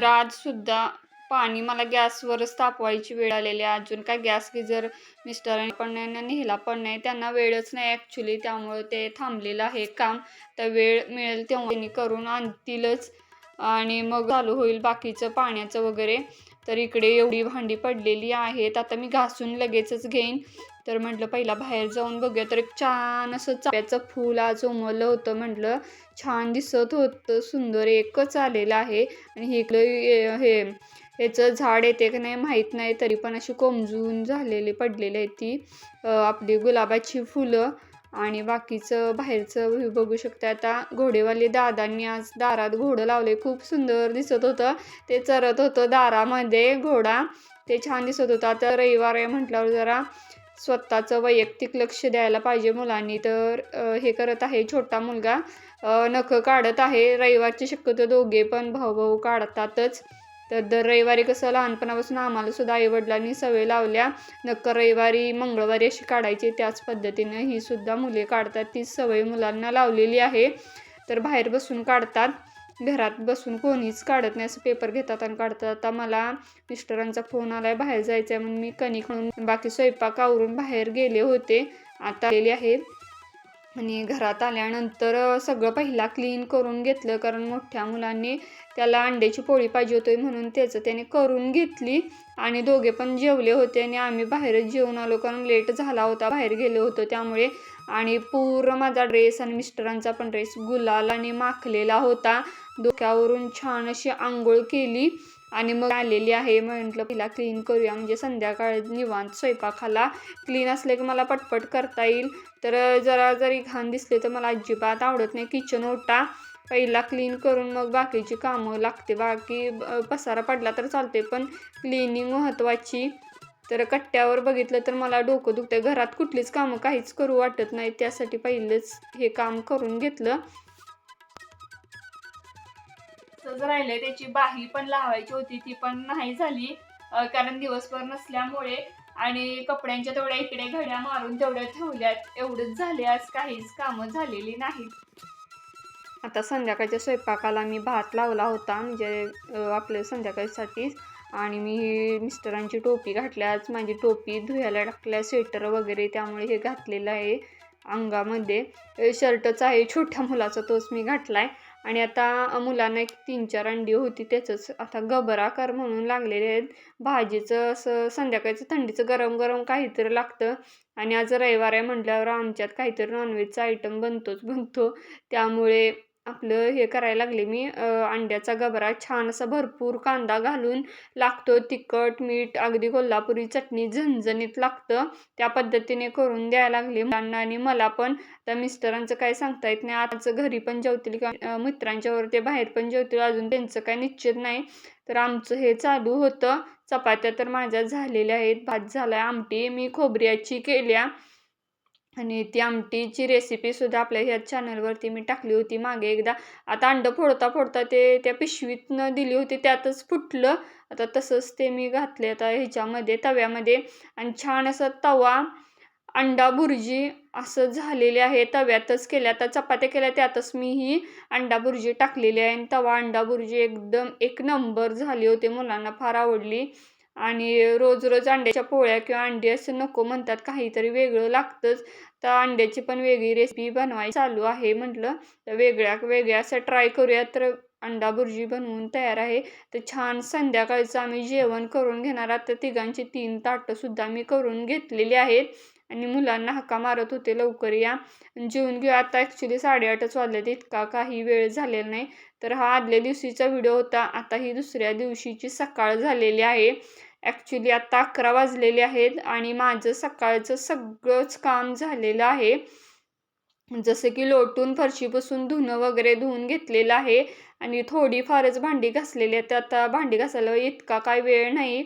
तर आजसुद्धा पाणी मला गॅसवरच तापवायची वेळ आलेली आहे. अजून काय गॅस गिजर मिस्टरांनी पण नाही नेहला नेला पण नाही. त्यांना वेळच नाही ॲक्च्युली त्यामुळे ते थांबलेलं आहे काम. तर वेळ मिळेल तेव्हा त्यांनी करून आणतीलच आणि मग चालू होईल बाकीचं पाण्याचं वगैरे. तर इकडे एवढी भांडी पडलेली आहेत. आता मी घासून लगेचच घेईन. तर म्हटलं पहिला बाहेर जाऊन बघूया. तर एक छान असं चाप्याचं फूल आज उमललं होतं म्हटलं. छान दिसत होतं सुंदर एकच आलेलं आहे. आणि हे इकडं हे याचं ह्याचं झाड येते की नाही माहीत नाही तरी पण अशी कोमजून झालेली पडलेली आहे ती. आपली गुलाबाची फुलं. आणि बाकीचं बाहेरचं बघू शकता आता घोडेवाले दादांनी आज दारात घोडं लावले खूप सुंदर दिसत होतं. ते चरत होतं दारामध्ये घोडा. ते छान दिसत होतं. आता रविवार आहे म्हटल्यावर जरा स्वतःचं वैयक्तिक लक्ष द्यायला पाहिजे मुलांनी. तर हे करत आहे छोटा मुलगा. नखं काढत आहे. रविवारची शक्यतो दोघे पण भाऊ भाऊ काढतातच. तर दर रविवारी कसं लहानपणापासून आम्हाला सुद्धा आईवडिलांनी सवय लावल्या. नक्क रविवारी मंगळवारी अशी काढायची. त्याच पद्धतीनं ही सुद्धा मुले काढतात. ती सवय मुलांना लावलेली आहे. तर बाहेर बसून काढतात. घरात बसून कोणीच काढत नाही असं पेपर घेतात आणि काढतात. आता मला मिस्टरांचा फोन आलाय बाहेर जायचं आहे म्हणून मी कणिक म्हणून बाकी स्वयंपाक आवरून बाहेर गेले होते. आता आलेले आहे. आणि घरात आल्यानंतर सगळं पहिला क्लीन करून घेतलं. कारण मोठ्या मुलांनी त्याला अंड्याची पोळी पाहिजे होती म्हणून त्याचं त्याने करून घेतली. आणि दोघे पण जेवले होते आणि आम्ही बाहेरच जेवून आलो. कारण लेट झाला होता बाहेर गेलो होतो. त्यामुळे आणि पूर्ण माझा ड्रेस आणि मिस्टरांचा पण ड्रेस गुलाल आणि माखलेला होता. डोक्यावरून छान अशी आंघोळ केली आणि मग आलेली आहे. म्हटलं पहिला क्लीन करूया. म्हणजे संध्याकाळ निवांत स्वयंपाकाला क्लीन असले की मला पटपट करता येईल. तर जरा जरी घाण दिसले तर मला अजिबात आवडत नाही. किचन ओटा पहिला क्लीन करून मग बाकीची कामं लागते. बाकी पसारा पडला तर चालते पण क्लिनिंग महत्त्वाची तर कट्ट्यावर बघितलं तर मला डोकं दुखतं घरात कुठलीच कामं काहीच करू वाटत नाही. त्यासाठी पहिलेच हे काम करून घेतलं. राहिलंय त्याची बाही पण लावायची होती ती पण नाही झाली. कारण दिवसभर नसल्यामुळे आणि कपड्यांच्या तेवढ्या इकडे घड्या मारून तेवढ्या ठेवल्यात. एवढंच झाले आज काहीच कामं झालेली नाहीत. आता संध्याकाळच्या स्वयंपाकाला मी भात लावला होता. म्हणजे आपल्या संध्याकाळीसाठीच आणि मी मिस्टरांची टोपी घातल्याच माझी टोपी धुयाला टाकल्या स्वेटर वगैरे त्यामुळे हे घातलेलं आहे अंगामध्ये. शर्टच आहे छोट्या मुलाचा तोच मी घातला आहे आणि आता मुलांना एक तीन चार अंडी होती त्याचंच. आता गबराकार म्हणून लागलेले आहेत. भाजीचं असं संध्याकाळचं थंडीचं गरम गरम काहीतरी लागतं. आणि आज रविवार आहे म्हटल्यावर आमच्यात काहीतरी नॉनव्हेजचा आयटम बनतोच बनतो. त्यामुळे आपलं हे करायला लागले मी. अंड्याचा गबरा छान असा भरपूर कांदा घालून लागतो. तिखट मीठ अगदी कोल्हापुरी चटणी झणझणीत लागतं. त्या पद्धतीने करून द्यायला लागले. मुलांना आणि मला पण. त्या मिस्टरांचं काय सांगता येत नाही. आज घरी पण जेवतील किंवा मित्रांच्यावर मित्रांच्या ते बाहेर पण जेवतील अजून. त्यांचं काय निश्चित नाही. तर आमचं हे चालू होतं. चपात्या तर माझ्या झालेल्या आहेत. भात झाला आमटी मी खोबऱ्याची केल्या. आणि ती आमटीची रेसिपीसुद्धा आपल्या ह्या चॅनलवरती मी टाकली होती. मागे एकदा आता अंडं फोडता फोडता ते त्या पिशवीतनं दिली होती. त्यातच फुटलं. आता तसंच ते मी घातले आता ह्याच्यामध्ये तव्यामध्ये. आणि छान असा तवा अंडा भुर्जी असं झालेले आहे. तव्यातच केल्या आता चपात्या केल्या त्यातच मी ही अंडा भुर्जी टाकलेली आहे. आणि तवा अंडा भुर्जी एकदम एक नंबर झाली होती. मुलांना फार आवडली. आणि रोज रोज अंड्याच्या पोळ्या किंवा अंडी असं नको म्हणतात. काहीतरी वेगळं लागतंच. तर अंड्याची पण वेगळी रेसिपी बनवायची चालू आहे म्हटलं. तर वेगळ्या वेगळ्या असं ट्राय करूया. तर अंडा भुर्जी बनवून तयार आहे. तर छान संध्याकाळचं आम्ही जेवण करून घेणार. आता तर तिघांची तीन ताटंसुद्धा मी करून घेतलेली आहेत. आणि मुलांना हक्का मारत होते लवकर या. जेवून घेऊ आता ॲक्च्युली साडेआठच वाजलेत. इतका काही वेळ झालेला नाही. तर हा आदल्या दिवशीचा व्हिडिओ होता. आता ही दुसऱ्या दिवशीची सकाळ झालेली आहे. ॲक्च्युली आता अकरा वाजलेले आहेत आणि माझं सकाळचं सगळंच काम झालेलं आहे. जसं की लोटून फरशीपासून धुणं वगैरे धुवून घेतलेलं आहे आणि थोडीफारच भांडी घासलेली आहेत. आता भांडी घासायला इतका काय वेळ नाही.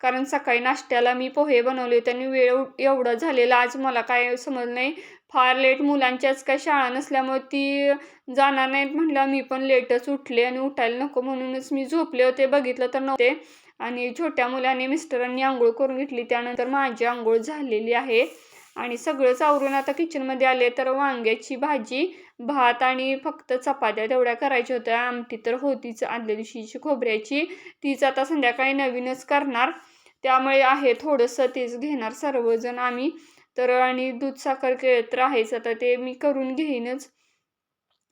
कारण सकाळी नाश्त्याला मी पोहे बनवले होते आणि वेळ एवढा झालेला आज मला काय समजलं नाही. फार लेट मुलांच्याच काय शाळा नसल्यामुळे ती जाणार नाहीत म्हटलं मी पण लेटच उठले आणि उठायला नको म्हणूनच मी झोपले होते. बघितलं तर नव्हते. आणि छोट्या मुलाने मिस्टरांनी आंघोळ करून घेतली. त्यानंतर माझी आंघोळ झालेली आहे. आणि सगळंच आवरून आता किचनमध्ये आले तर वांग्याची भाजी भात आणि फक्त चपात्या तेवढ्या करायच्या होत्या. आमटी तर होतीच आदल्या दिवशीची खोबऱ्याची तीच आता संध्याकाळी नवीनच करणार. त्यामुळे आहे थोडंसं तेच घेणार सर्वजण आम्ही. तर आणि दूध साखर केळ तर आहेच. आता ते मी करून घेईनच.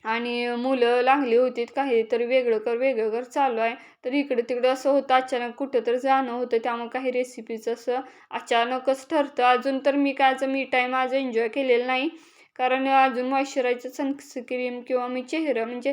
आणि मुलं लागली होती काही तर वेगळं कर वेगळं कर चालू आहे. तर इकडं तिकडं असं होतं अचानक कुठं तर जाणं होतं. त्यामुळे काही रेसिपीचं असं अचानकच ठरतं. अजून तर मी काय आज मी टाईम आज एन्जॉय केलेला नाही. कारण अजून मॉइश्चरायझर सनस्क्रीम किंवा मी चेहरा म्हणजे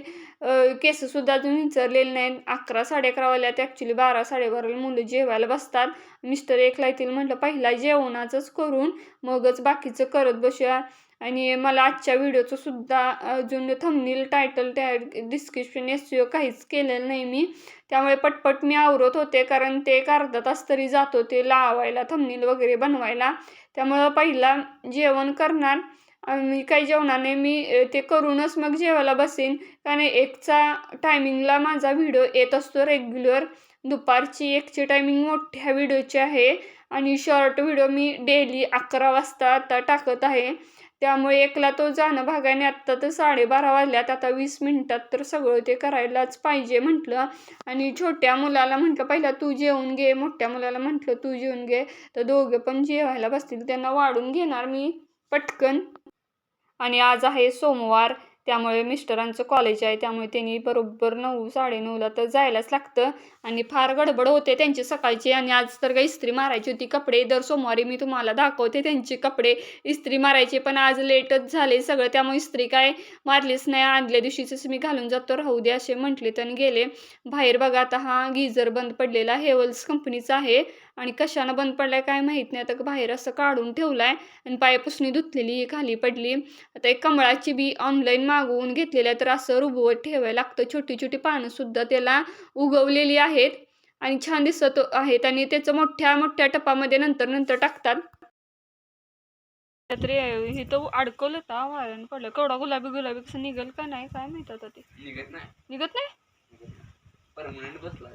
केससुद्धा अजून विचारलेले नाही अकरा साडे अकरा वाजल्यात ॲक्च्युली बारा साडेबाराला मुलं जेवायला बसतात. मिस्टर एकला येतील म्हटलं पहिला जेवणाचंच करून मगच बाकीचं करत बसूया. आणि मला आजच्या व्हिडिओचं सुद्धा अजून थंबनील टायटल त्या डिस्क्रिप्शन एस काहीच केलेलं नाही मी. त्यामुळे पटपट मी आवरत होते कारण ते एक अर्धा तास तरी जातो ते लावायला थंबनील वगैरे बनवायला. त्यामुळं पहिला जेवण करणार. मी काही जेवणार नाही मी ते करूनच मग जेवायला बसेन. कारण एकचा टायमिंगला माझा व्हिडिओ येत असतो रेग्युलर दुपारची एकची टायमिंग मोठ्या व्हिडिओची आहे. आणि शॉर्ट व्हिडिओ मी डेली अकरा वाजता आता टाकत आहे. त्यामुळे एकला तो जाणं भागाने आत्ता तर साडेबारा वाजल्यात आता वीस मिनटात तर सगळं ते करायलाच पाहिजे म्हटलं. आणि छोट्या मुलाला म्हटलं पहिला तू जेवून घे. मोठ्या मुलाला म्हटलं तू जेवून घे. तर दोघे पण जेवायला बसतील. त्यांना वाढून घेणार मी पटकन. आणि आज आहे सोमवार. त्यामुळे मिस्टरांचं कॉलेज आहे त्यामुळे त्यांनी बरोबर नऊ साडेनऊला तर जायलाच लागतं. आणि फार गडबड होते त्यांची सकाळची आणि आज तर काही इस्त्री मारायची होती कपडे. दर सोमवारी मी तुम्हाला दाखवते त्यांचे कपडे. इस्त्री मारायचे पण आज लेटच झाले सगळं त्यामुळे इस्त्री काय मारलीच नाही. आदल्या दिवशीच मी घालून जातो राहू दे असे म्हटले तर गेले. बाहेर बघा आता हा गिझर बंद पडलेला हेवल्स कंपनीचा आहे. आणि कशानं बंद पडलाय काय माहीत नाही. आता बाहेर असं काढून ठेवलाय आणि पायपुसणी धुतलेली खाली पडली. आता एक कमळाची बी ऑनलाईन मागवून घेतलेल्या तर असं रुबवत ठेवायला लागतं. छोटी छोटी पानं सुद्धा त्याला उगवलेली आहेत आणि छान दिसत आहेत आणि त्याचं मोठ्या मोठ्या टपामध्ये नंतर नंतर टाकतात. तर हे तो अडकवलं तर वारण पडलं. केवढा गुलाबी गुलाबी कसं निघल का नाही काय माहीत आता ते. निघत नाही. निघत नाही? परमनंट बसला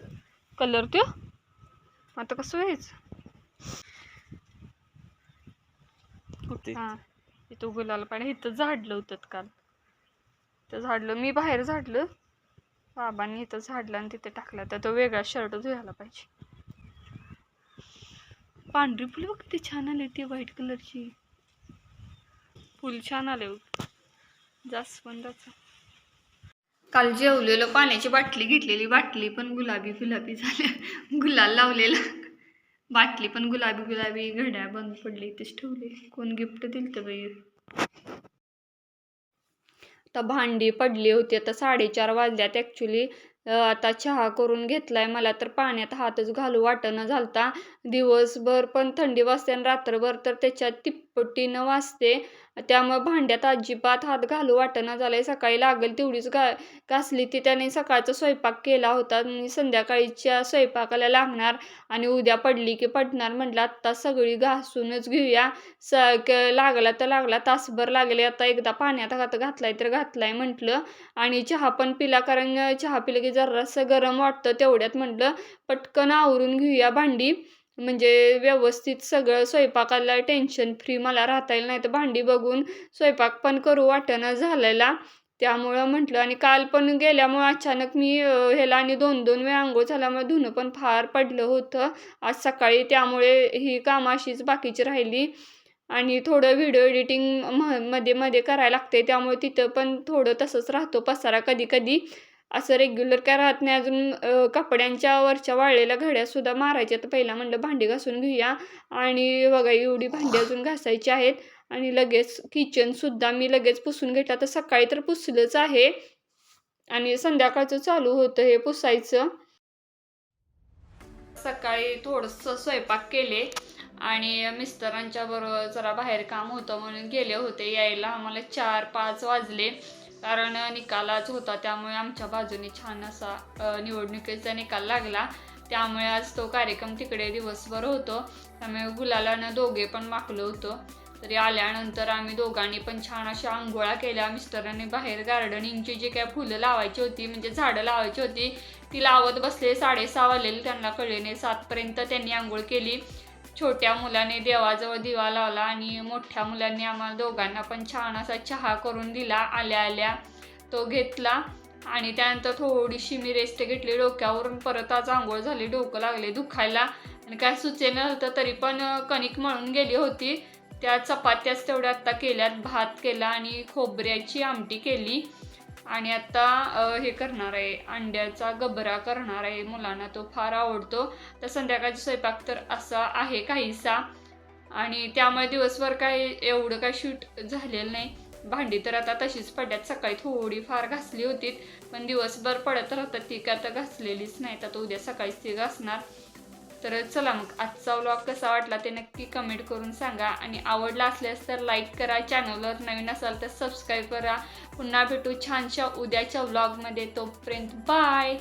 कलर त्यो? आता कसं व्हायचं? होते हा. इथं गुलाल पाणी इथं झाडलं होतं काल. इथं झाडलं. मी बाहेर झाडलं. बाबांनी इथं झाडलं आणि तिथे टाकलं. तर तो वेगळा शर्ट धुवायला पाहिजे. पांढरी फुलं बघ किती छान आले ती व्हाईट कलरची फुल छान आले जास्वंदाचं. काल जेवलेलं पाण्याची बाटली घेतलेली बाटली पण गुलाबी गुलाबी झाल्या. गुलाल लावलेला. बाटली पण गुलाबी गुलाबी घड्या बंद पडली तेच ठेवली. कोण गिफ्ट दिलं तर बाई? आता भांडी पडली होती आता साडेचार वाजल्यात ॲक्च्युली आता चहा करून घेतलाय मला तर पाण्यात हातच घालू वाटणं झालता. दिवसभर पण थंडी वाजते आणि रात्रभर तर त्याच्यात तिप्पटीनं वाजते त्यामुळे भांड्यात अजिबात हात घालू वाटणं झालंय. सकाळी लागेल तेवढीच घा घासली ती त्याने सकाळचा स्वयंपाक केला होता. आणि संध्याकाळीच्या स्वयंपाकाला लागणार आणि उद्या पडली की पडणार म्हटलं आत्ता सगळी घासूनच घेऊया. स लागला तर लागला तासभर लागले. आता एकदा पाण्यात घात घातलाय तर घातलाय म्हटलं. आणि चहा पण पिला कारण चहा पिलं की जरासं गरम वाटतं तेवढ्यात म्हटलं पटकन आवरून घेऊया भांडी. म्हणजे व्यवस्थित सगळं स्वयंपाकाला टेन्शन फ्री मला राहता येईल नाही तर भांडी बघून स्वयंपाक पण करू वाटेना झालेला. त्यामुळं म्हटलं आणि काल पण गेल्यामुळं अचानक मी ह्याला आणि दोन दोन वेळा आंघोळ झाल्यामुळे धुणं पण फार पडलं होतं. आज सकाळी त्यामुळे ही कामं अशीच बाकीची राहिली. आणि थोडं व्हिडिओ एडिटिंग म मध्ये मध्ये करायला लागते. त्यामुळे तिथं पण थोडं तसंच राहतो पसारा कधी कधी. असं रेग्युलर काय राहत नाही. अजून कपड्यांच्या वरच्या वाळलेल्या घड्यासुद्धा मारायच्या. तर पहिला म्हणलं भांडी घासून घेऊया. आणि बघा एवढी भांडी अजून घासायची आहेत. आणि लगेच किचनसुद्धा मी लगेच पुसून घेतला. तर सकाळी तर पुसलंच आहे. आणि संध्याकाळचं चालू होतं हे पुसायचं. सकाळी थोडंसं स्वयंपाक केले. आणि मिस्टरांच्या बरोबर जरा बाहेर काम होतं म्हणून गेले होते. यायला आम्हाला चार पाच वाजले. कारण निकालाच होता त्यामुळे आमच्या बाजूने छान असा निवडणुकीचा निकाल लागला. त्यामुळे आज तो कार्यक्रम तिकडे दिवसभर होतो. त्यामुळे गुलालानं दोघे पण माकलो होतो. तरी आल्यानंतर आम्ही दोघांनी पण छान अशा आंघोळा केल्या. मिस्टरांनी बाहेर गार्डनिंगची जी काय फुलं लावायची होती म्हणजे झाडं लावायची होती ती लावत बसले. साडेसहा वाजलेले त्यांना कळले नाही. सातपर्यंत त्यांनी आंघोळ केली. छोट्या मुलाने देवाजवळ दिवा लावला आणि मोठ्या मुलांनी आम्हाला दोघांना पण छान असा चहा करून दिला आल्या आल्या तो घेतला. आणि त्यानंतर थोडीशी मी रेस्ट घेतली. डोक्यावरून परत आज आंघोळ झाली डोकं लागले दुखायला. आणि काय सुचे होतं तरी पण कणिक मळून गेली होती. त्या चपात्याच तेवढ्या आत्ता केल्यात भात केला आणि खोबऱ्याची आमटी केली. आणि आता हे करणार आहे अंड्याचा गबरा करणार आहे मुलांना तो फार आवडतो. तर संध्याकाळचा स्वयंपाक तर असा आहे काहीसा. आणि त्यामुळे दिवसभर काय एवढं काय शूट झालेलं नाही. भांडी तर आता तशीच पड्यात सकाळी थोडी फार घासली होती पण दिवसभर पडत राहतात ती काय आता घासलेलीच नाही तर उद्या सकाळीच ती घासणार. तर चला मग आजचा व्लॉग कसा वाटला ते नक्की कमेंट करून सांगा. आणि आवडला असल्यास तर लाईक करा चॅनलवर नवीन असाल तर सबस्क्राईब करा. पुन्हा भेटू छानशा उद्याच्या व्लॉगमध्ये तोपर्यंत बाय